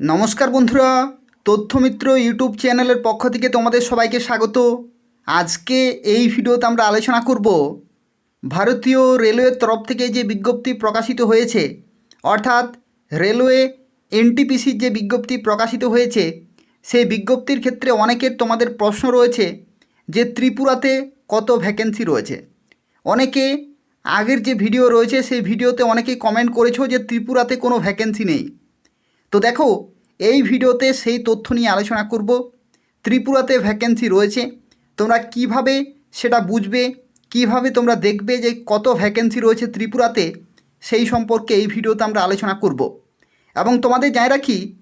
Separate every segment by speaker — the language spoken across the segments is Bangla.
Speaker 1: নমস্কার বন্ধুরা, তথ্যমিত্র ইউটিউব চ্যানেলের পক্ষ থেকে তোমাদের সবাইকে স্বাগত। আজকে এই ভিডিওতে আমরা আলোচনা করব ভারতীয় রেলওয়ের তরফ থেকে যে বিজ্ঞপ্তি প্রকাশিত হয়েছে, অর্থাৎ রেলওয়ে এনটিপিসির যে বিজ্ঞপ্তি প্রকাশিত হয়েছে, সেই বিজ্ঞপ্তির ক্ষেত্রে অনেকের তোমাদের প্রশ্ন রয়েছে যে ত্রিপুরাতে কত ভ্যাকেন্সি রয়েছে। অনেকে আগের যে ভিডিও রয়েছে, সেই ভিডিওতে অনেকেই কমেন্ট করেছ যে ত্রিপুরাতে কোনো ভ্যাকেন্সি নেই। তো দেখো, এই ভিডিওতে সেই তথ্য নিয়ে আলোচনা করব। ত্রিপুরাতে ভ্যাকেন্সি রয়েছে। তোমরা কীভাবে সেটা বুঝবে? কীভাবে তোমরা দেখবে যে কত ভ্যাকেন্সি রয়েছে ত্রিপুরাতে? সেই সম্পর্কে এই ভিডিওতে আমরা আলোচনা করব। এবং তোমাদের জায় রাখি,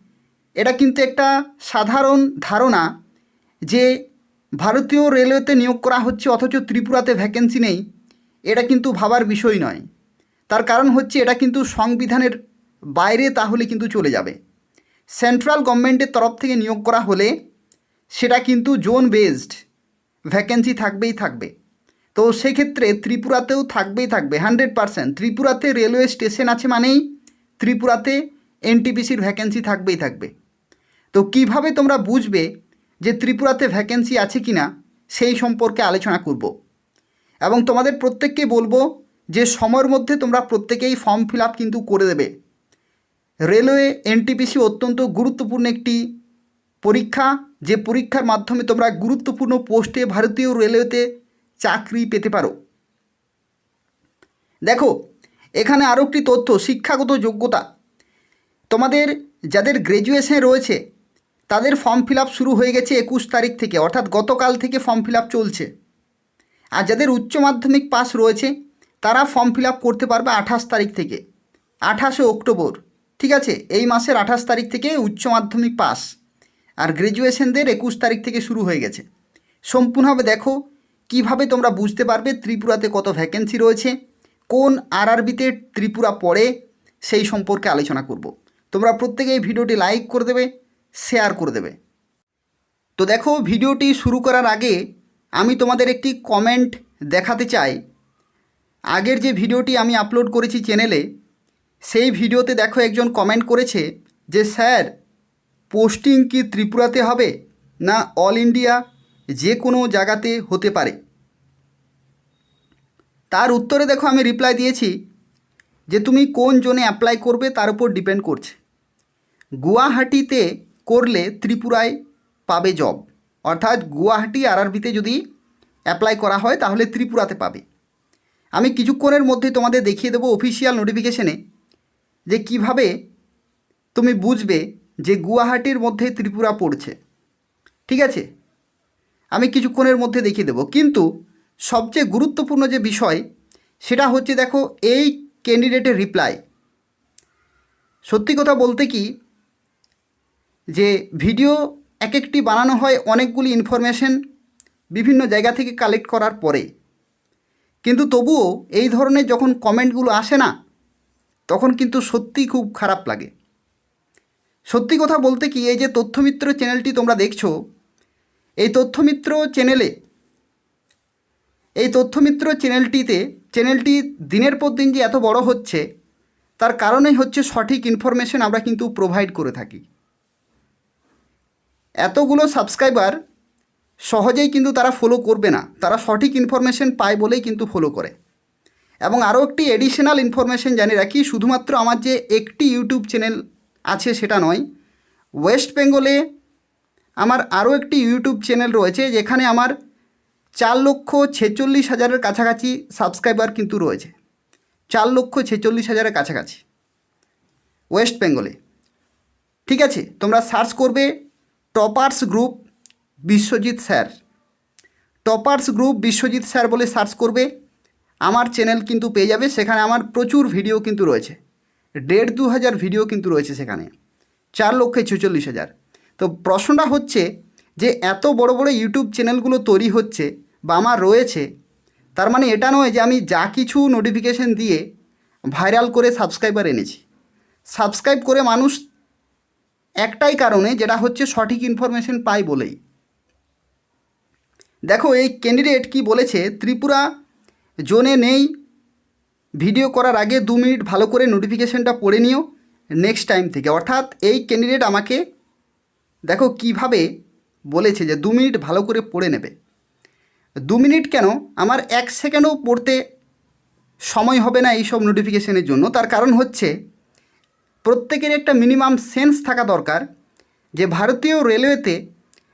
Speaker 1: এটা কিন্তু একটা সাধারণ ধারণা যে ভারতীয় রেলওয়েতে নিয়োগ করা হচ্ছে অথচ ত্রিপুরাতে ভ্যাকেন্সি নেই। এটা কিন্তু ভাবার বিষয় নয়। তার কারণ হচ্ছে এটা কিন্তু সংবিধানের বাইরে তাহলে কিন্তু চলে যাবে। সেন্ট্রাল গভর্নমেন্টের তরফ থেকে নিয়োগ করা হলে সেটা কিন্তু জোন বেসড ভ্যাকেন্সি থাকবেই থাকবে। তো সেক্ষেত্রে ত্রিপুরাতেও থাকবেই থাকবে, হান্ড্রেড পারসেন্ট। ত্রিপুরাতে রেলওয়ে স্টেশন আছে মানেই ত্রিপুরাতে এনটিপিসির ভ্যাকেন্সি থাকবেই থাকবে। তো কীভাবে তোমরা বুঝবে যে ত্রিপুরাতে ভ্যাকেন্সি আছে কি না সেই সম্পর্কে আলোচনা করব। এবং তোমাদের প্রত্যেককে বলব যে সময়ের মধ্যে তোমরা প্রত্যেকেই ফর্ম ফিল আপ কিন্তু করে দেবে। রেলওয়ে এনটিপিসি অত্যন্ত গুরুত্বপূর্ণ একটি পরীক্ষা। যে পরীক্ষার মাধ্যমে তোমরা গুরুত্বপূর্ণ পোস্টে ভারতীয় রেলওয়েতে চাকরি পেতে পারো। দেখো, এখানে আরও একটি তথ্য, শিক্ষাগত যোগ্যতা। তোমাদের যাদের গ্র্যাজুয়েশন রয়েছে, তাদের ফর্ম ফিল শুরু হয়ে গেছে একুশ তারিখ থেকে, অর্থাৎ গতকাল থেকে ফর্ম ফিল চলছে। আর যাদের উচ্চ মাধ্যমিক পাস রয়েছে, তারা ফর্ম ফিল করতে পারবে আঠাশ তারিখ থেকে, আঠাশে অক্টোবর। ঠিক আছে, এই মাসের আঠাশ তারিখ থেকে উচ্চ মাধ্যমিক পাস আর গ্র্যাজুয়েশনদের একুশ তারিখ থেকে শুরু হয়ে গেছে। সম্পূর্ণভাবে দেখো কীভাবে তোমরা বুঝতে পারবে ত্রিপুরাতে কত ভ্যাকেন্সি রয়েছে, কোন আরআরবিতে ত্রিপুরা পড়ে, সেই সম্পর্কে আলোচনা করব। তোমরা প্রত্যেকে এই ভিডিওটি লাইক করে দেবে শেয়ার করে দেবে। তো দেখো ভিডিওটি শুরু করার আগে আমি তোমাদের একটি কমেন্ট দেখাতে চাই। আগের যে ভিডিওটি আমি আপলোড করেছি চ্যানেলে সেই ভিডিওতে দেখো একজন কমেন্ট করেছে যে, স্যার পোস্টিং কি ত্রিপুরাতে হবে না অল ইন্ডিয়া যে কোনো জায়গাতে হতে পারে? তার উত্তরে দেখো আমি রিপ্লাই দিয়েছি যে, তুমি কোন জোনে অ্যাপ্লাই করবে তার উপর ডিপেন্ড করছে। গুয়াহাটিতে করলে ত্রিপুরায় পাবে জব অর্থাৎ গুয়াহাটি, আরআরবিতে যদি অ্যাপ্লাই করা হয় তাহলে ত্রিপুরাতে পাবে। আমি কিছুক্ষণের মধ্যে তোমাদের দেখিয়ে দেবো অফিসিয়াল নোটিফিকেশনে যে কীভাবে তুমি বুঝবে যে গুয়াহাটির মধ্যে ত্রিপুরা পড়ছে। ঠিক আছে? আমি কিছুক্ষণের মধ্যে দেখিয়ে দেবো। কিন্তু সবচেয়ে গুরুত্বপূর্ণ যে বিষয়, সেটা হচ্ছে দেখো, এই ক্যান্ডিডেটের রিপ্লাই সত্যি কথা বলতে কি, যে ভিডিও এক একটি বানানো হয় অনেকগুলি ইনফরমেশন বিভিন্ন জায়গা থেকে কালেক্ট করার পরে। কিন্তু তবুও এই ধরনের যখন কমেন্টগুলো আসে না তখন কিন্তু সত্যি খুব খারাপ লাগে। সত্যি কথা বলতে কি, এই যে তথ্যমিত্র চ্যানেলটি তোমরা দেখছ, এই তথ্যমিত্র চ্যানেলে, এই তথ্যমিত্র চ্যানেলটিতে, চ্যানেলটি দিনের পর দিন যে এত বড় হচ্ছে, তার কারণেই হচ্ছে সঠিক ইনফরমেশন আমরা কিন্তু প্রোভাইড করে থাকি। এতগুলো সাবস্ক্রাইবার সহজেই কিন্তু তারা ফলো করবে না। তারা সঠিক ইনফরমেশন পায় বলেই কিন্তু ফলো করে। এবং আরও একটি এডিশনাল ইনফরমেশন জানি রাখি, শুধুমাত্র আমার যে একটি ইউটিউব চ্যানেল আছে সেটা নয় ওয়েস্ট বেঙ্গলে আমার আরও একটি ইউটিউব চ্যানেল রয়েছে, যেখানে আমার চার লক্ষ ছেচল্লিশ হাজারের কাছাকাছি সাবস্ক্রাইবার কিন্তু রয়েছে। চার লক্ষ ছেচল্লিশ হাজারের কাছাকাছি ওয়েস্ট বেঙ্গলে ঠিক আছে, তোমরা সার্চ করবে toppers group Biswajit sir toppers group Biswajit sir বলে সার্চ করবে। আমার চ্যানেল কিন্তু পেয়ে যাবে, সেখানে আমার প্রচুর ভিডিও কিন্তু রয়েছে। দেড় দু হাজার ভিডিও কিন্তু রয়েছে সেখানে। চার লক্ষে ছেচল্লিশ হাজার। তো প্রশ্নটা হচ্ছে যে, এত বড় বড় ইউটিউব চ্যানেলগুলো তৈরি হচ্ছে বা আমার রয়েছে, তার মানে এটা নয় যে আমি যা কিছু নোটিফিকেশন দিয়ে ভাইরাল করে সাবস্ক্রাইবার এনেছি। সাবস্ক্রাইব করে মানুষ একটাই কারণে, যেটা হচ্ছে সঠিক ইনফরমেশন পাই বলেই। দেখো, এই ক্যান্ডিডেট কি বলেছে? ত্রিপুরা জোনে নেই। ভিডিও করার আগে দু মিনিট ভালো করে নোটিফিকেশানটা পড়ে নিও নেক্সট টাইম থেকে। অর্থাৎ এই ক্যান্ডিডেট আমাকে দেখো কীভাবে বলেছে যে দু মিনিট ভালো করে পড়ে নেবে। দু মিনিট কেন? আমার এক সেকেন্ডও পড়তে সময় হবে না এইসব নোটিফিকেশনের জন্য। তার কারণ হচ্ছে প্রত্যেকের একটা মিনিমাম সেন্স থাকা দরকার যে ভারতীয় রেলওয়েতে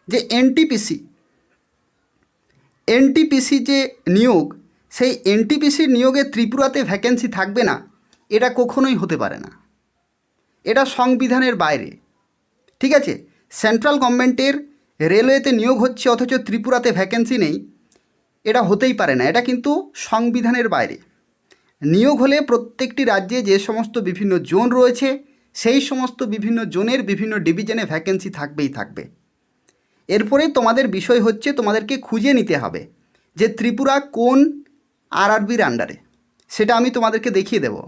Speaker 1: যে এনটিপিসি এনটিপিসি যে নিয়োগ সেই এনটিপিসির নিয়োগে ত্রিপুরাতে ভ্যাকেন্সি থাকবে না, এটা কখনোই হতে পারে না। এটা সংবিধানের বাইরে। ঠিক আছে? সেন্ট্রাল গভর্নমেন্টের রেলওয়েতে নিয়োগ হচ্ছে অথচ ত্রিপুরাতে ভ্যাকেন্সি নেই, এটা হতেই পারে না, এটা কিন্তু সংবিধানের বাইরে। নিয়োগ হলে প্রত্যেকটি রাজ্যে যে সমস্ত বিভিন্ন জোন রয়েছে, সেই সমস্ত বিভিন্ন জোনের বিভিন্ন ডিভিশনে ভ্যাকেন্সি থাকবেই থাকবে। এরপরে তোমাদের বিষয় হচ্ছে তোমাদেরকে খুঁজে নিতে হবে যে ত্রিপুরা কোন আরআরবির আন্ডারে সেটা আমি তোমাদেরকে দেখিয়ে দেব।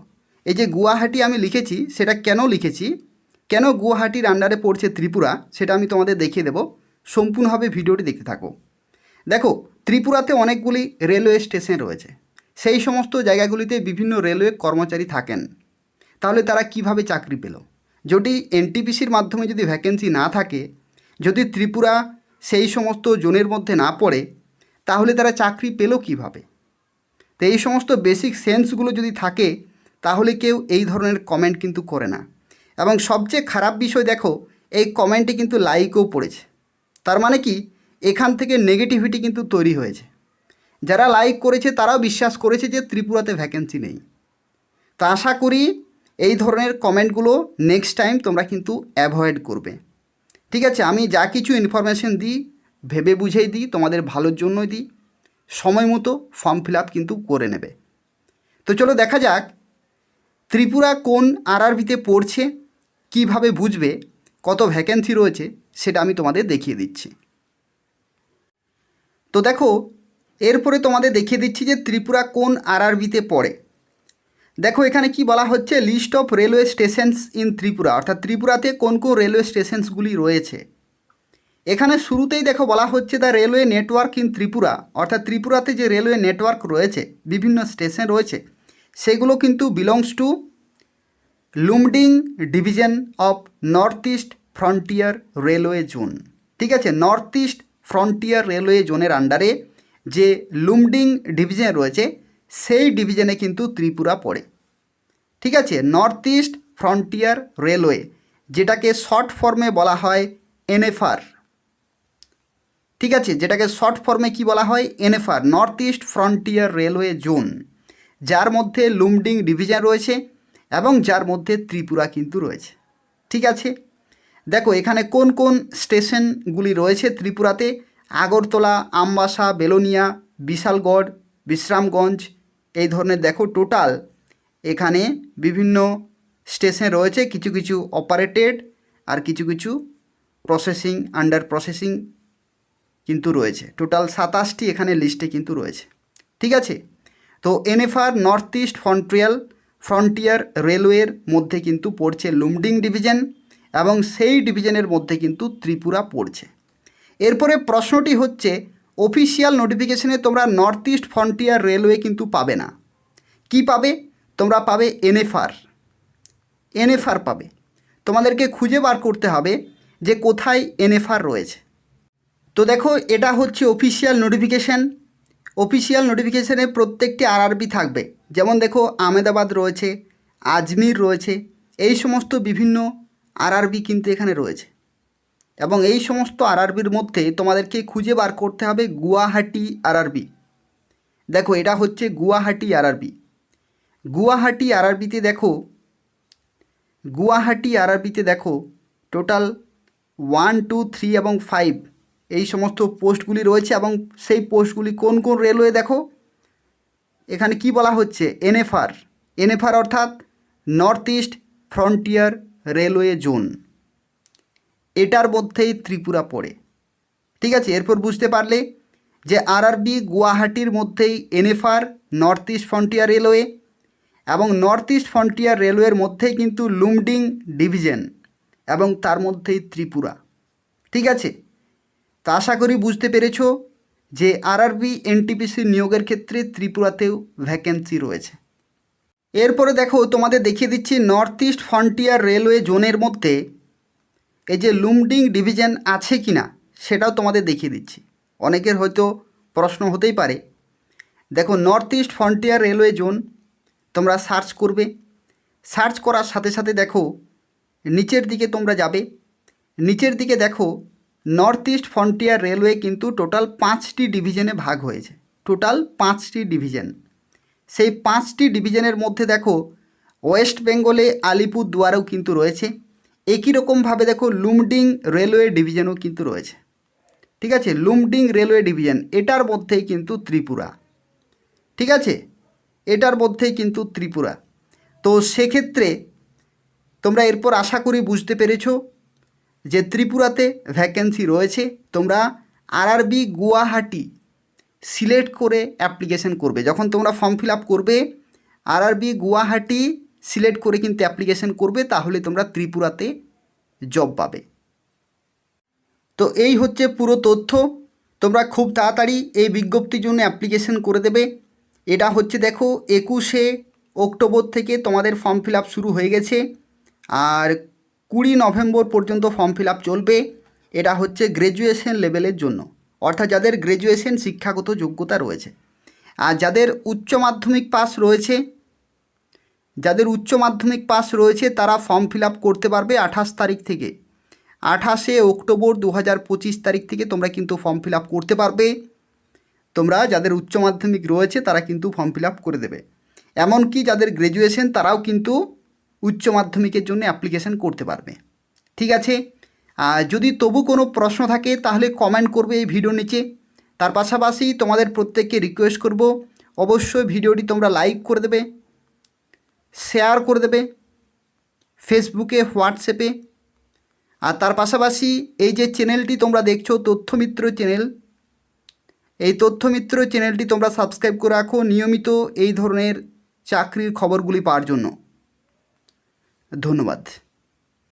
Speaker 1: এই যে গুয়াহাটি আমি লিখেছি, সেটা কেন লিখেছি? কেন গুয়াহাটির আন্ডারে পড়ছে ত্রিপুরা? সেটা আমি তোমাদের দেখিয়ে দেব। সম্পূর্ণভাবে ভিডিওটি দেখতে থাকো। দেখো, ত্রিপুরাতে অনেকগুলি রেলওয়ে স্টেশন রয়েছে। সেই সমস্ত জায়গাগুলিতে বিভিন্ন রেলওয়ে কর্মচারী থাকেন। তাহলে তারা কীভাবে চাকরি পেল? যদি এনটিপিসির মাধ্যমে যদি ভ্যাকেন্সি না থাকে, যদি ত্রিপুরা সেই সমস্ত জোনের মধ্যে না পড়ে, তাহলে তারা চাকরি পেল কীভাবে? তো এই সমস্ত বেসিক সেন্সগুলো যদি থাকে, তাহলে কেউ এই ধরনের কমেন্ট কিন্তু করে না। এবং সবচেয়ে খারাপ বিষয় দেখো, এই কমেন্টে কিন্তু লাইকও পড়েছে। তার মানে কি? এখান থেকে নেগেটিভিটি কিন্তু তৈরি হয়েছে। যারা লাইক করেছে, তারাও বিশ্বাস করেছে যে ত্রিপুরাতে ভ্যাকেন্সি নেই। তা আশা করি এই ধরনের কমেন্টগুলো নেক্সট টাইম তোমরা কিন্তু অ্যাভয়েড করবে। ঠিক আছে, আমি যা কিছু ইনফরমেশন দিই, ভেবে বুঝেই দিই, তোমাদের ভালোর জন্যই দিই। সময় মতো ফর্ম ফিল আপ কিন্তু করে নেবে। তো চলো দেখা যাক ত্রিপুরা কোন আরআরবিতে পড়ছে, কীভাবে বুঝবে, কত ভ্যাকেন্সি রয়েছে, সেটা আমি তোমাদের দেখিয়ে দিচ্ছি। তো দেখো, এরপরে তোমাদের দেখিয়ে দিচ্ছি যে ত্রিপুরা কোন আরআরবিতে পড়ে। দেখো, এখানে কি বলা হচ্ছে list of railway stations in Tripura, অর্থাৎ ত্রিপুরাতে কোন কোন রেলওয়ে স্টেশনসগুলি রয়েছে। এখানে শুরুতেই দেখো বলা হচ্ছে the railway network in Tripura. অর্থাৎ ত্রিপুরাতে যে রেলওয়ে নেটওয়ার্ক রয়েছে, বিভিন্ন স্টেশন রয়েছে, সেগুলো কিন্তু belongs to Lumding division of north east frontier railway zone ঠিক আছে নর্থ ইস্ট ফ্রন্টিয়ার রেলওয়ে জোনের আন্ডারে যে লুমডিং ডিভিশন রয়েছে, সেই ডিভিশনে কিন্তু ত্রিপুরা পড়ে। ঠিক আছে নর্থ ইস্ট ফ্রন্টিয়ার রেলওয়ে যেটাকে শর্ট ফর্মে বলা হয় এনএফআর ঠিক আছে, যেটাকে শর্ট ফর্মে কি বলা হয়? NFR north east frontier railway zone যার মধ্যে লুমডিং ডিভিশন রয়েছে এবং যার মধ্যে ত্রিপুরা কিন্তু রয়েছে। ঠিক আছে? দেখো, এখানে কোন কোন স্টেশনগুলি রয়েছে ত্রিপুরাতে? আগরতলা, আমবাসা, বেলোনিয়া, বিশালগড়, বিশ্রামগঞ্জ, এই ধরনের দেখো টোটাল এখানে বিভিন্ন স্টেশন রয়েছে। কিছু কিছু অপারেটেড আর কিছু কিছু প্রসেসিং, আন্ডার প্রসেসিং কিন্তু রয়েছে। টোটাল সাতাশটি এখানে লিস্টে কিন্তু রয়েছে। ঠিক আছে? তো NFR north east frontier frontier রেলওয়ের মধ্যে কিন্তু পড়ছে লুমডিং ডিভিশন এবং সেই ডিভিশনের মধ্যে কিন্তু ত্রিপুরা পড়ছে। এরপরে প্রশ্নটি হচ্ছে অফিসিয়াল নোটিফিকেশনে তোমরা নর্থ ইস্ট ফ্রন্টিয়ার রেলওয়ে কিন্তু পাবে না। কি পাবে? তোমরা পাবে এনএফআর এনএফআর পাবে। তোমাদেরকে খুঁজে বার করতে হবে যে কোথায় এনএফআর রয়েছে। তো দেখো, এটা হচ্ছে অফিসিয়াল নোটিফিকেশান অফিসিয়াল নোটিফিকেশানে প্রত্যেকটি আরআরবি থাকবে। যেমন দেখো, আমেদাবাদ রয়েছে, আজমির রয়েছে, এই সমস্ত বিভিন্ন আরআরবি কিন্তু এখানে রয়েছে। এবং এই সমস্ত আরআরবির মধ্যে তোমাদেরকে খুঁজে বার করতে হবে গুয়াহাটি আরআরবি দেখো, এটা হচ্ছে গুয়াহাটি আরআরবি গুয়াহাটি আরআরবিতে দেখো, গুয়াহাটি আরআরবিতে দেখো টোটাল ওয়ান টু থ্রি এবং ফাইভ এই সমস্ত পোস্টগুলি রয়েছে এবং সেই পোস্টগুলি কোন কোন রেলওয়ে দেখো? এখানে কি বলা হচ্ছে? এনএফআর। এনএফআর অর্থাৎ north east frontier railway zone এটার মধ্যেই ত্রিপুরা পড়ে। ঠিক আছে? এরপর বুঝতে পারলে যে আরআরবি গুয়াহাটির মধ্যেই NFR north east frontier railway এবং নর্থ ইস্ট ফ্রন্টিয়ার রেলওয়ের মধ্যেই কিন্তু লুমডিং ডিভিশন এবং তার মধ্যেই ত্রিপুরা। ঠিক আছে? তা আশা করি বুঝতে পেরেছ যে আরআরবি এনটিপিসি নিয়োগের ক্ষেত্রে ত্রিপুরাতেও ভ্যাকেন্সি রয়েছে। এরপরে দেখো, তোমাদের দেখিয়ে দিচ্ছি নর্থ ইস্ট ফ্রন্টিয়ার রেলওয়ে জোনের মধ্যে এই যে লুমডিং ডিভিশন আছে কি না সেটাও তোমাদের দেখিয়ে দিচ্ছি। অনেকের হয়তো প্রশ্ন হতেই পারে। দেখো north east frontier railway zone, তোমরা সার্চ করবে। সার্চ করার সাথে সাথে দেখো, নিচের দিকে তোমরা যাবে। নিচের দিকে দেখো নর্থ ইস্ট ফ্রন্টিয়ার রেলওয়ে কিন্তু টোটাল পাঁচটি ডিভিশনে ভাগ হয়েছে। টোটাল পাঁচটি ডিভিশন সেই পাঁচটি ডিভিশনের মধ্যে দেখো ওয়েস্ট বেঙ্গলে আলিপুর দুয়ারেও কিন্তু রয়েছে। একই রকমভাবে দেখো লুমডিং রেলওয়ে ডিভিশনও কিন্তু রয়েছে। ঠিক আছে? লুমডিং রেলওয়ে ডিভিশন এটার মধ্যেই কিন্তু ত্রিপুরা। ঠিক আছে? এটার মধ্যেই কিন্তু ত্রিপুরা। তো সেক্ষেত্রে তোমরা এরপর আশা করি বুঝতে পেরেছ যে ত্রিপুরাতে ভ্যাকেন্সি রয়েছে, তোমরা আরআরবি গুয়াহাটি সিলেক্ট করে অ্যাপ্লিকেশন করবে। যখন তোমরা ফর্ম ফিল আপ করবে আরআরবি গুয়াহাটি সিলেক্ট করে কিন্তু অ্যাপ্লিকেশন করবে, তাহলে তোমরা ত্রিপুরাতে জব পাবে। তো এই হচ্ছে পুরো তথ্য। তোমরা খুব তাড়াতাড়ি এই বিজ্ঞপ্তির জন্য অ্যাপ্লিকেশন করে দেবে। এটা হচ্ছে দেখো, একুশে অক্টোবর থেকে তোমাদের ফর্ম ফিল আপ শুরু হয়ে গেছে। আর কুড়ি নভেম্বর পর্যন্ত ফর্ম ফিল আপ চলবে। এটা হচ্ছে গ্র্যাজুয়েশন লেভেলের জন্য। অর্থাৎ যাদের গ্র্যাজুয়েশন শিক্ষাগত যোগ্যতা রয়েছে। আর যাদের উচ্চ মাধ্যমিক পাস রয়েছে, যাদের উচ্চ মাধ্যমিক পাস রয়েছে, তারা ফর্ম ফিল আপ করতে পারবে আঠাশ তারিখ থেকে। আঠাশে অক্টোবর দু হাজার পঁচিশ তারিখ থেকে তোমরা কিন্তু ফর্ম ফিল আপ করতে পারবে। তোমরা যাদের উচ্চ মাধ্যমিক রয়েছে, তারা কিন্তু ফর্ম ফিল আপ করে দেবে। এমনকি যাদের গ্র্যাজুয়েশন, তারাও কিন্তু উচ্চ মাধ্যমিকের জন্য অ্যাপ্লিকেশন করতে পারবে। ঠিক আছে? যদি তবু কোনো প্রশ্ন থাকে, তাহলে কমেন্ট করবে এই ভিডিও নিচে। তার পাশাপাশি তোমাদের প্রত্যেককে রিকোয়েস্ট করব, অবশ্যই ভিডিওটি তোমরা লাইক করে দেবে শেয়ার করে দেবে ফেসবুকে হোয়াটসঅ্যাপে আর তার পাশাপাশি এই যে চ্যানেলটি তোমরা দেখছ তথ্যমিত্র চ্যানেল এই তথ্যমিত্র চ্যানেলটি তোমরা সাবস্ক্রাইব করে রাখো নিয়মিত এই ধরনের চাকরির খবরগুলি পাওয়ার জন্য। ধন্যবাদ।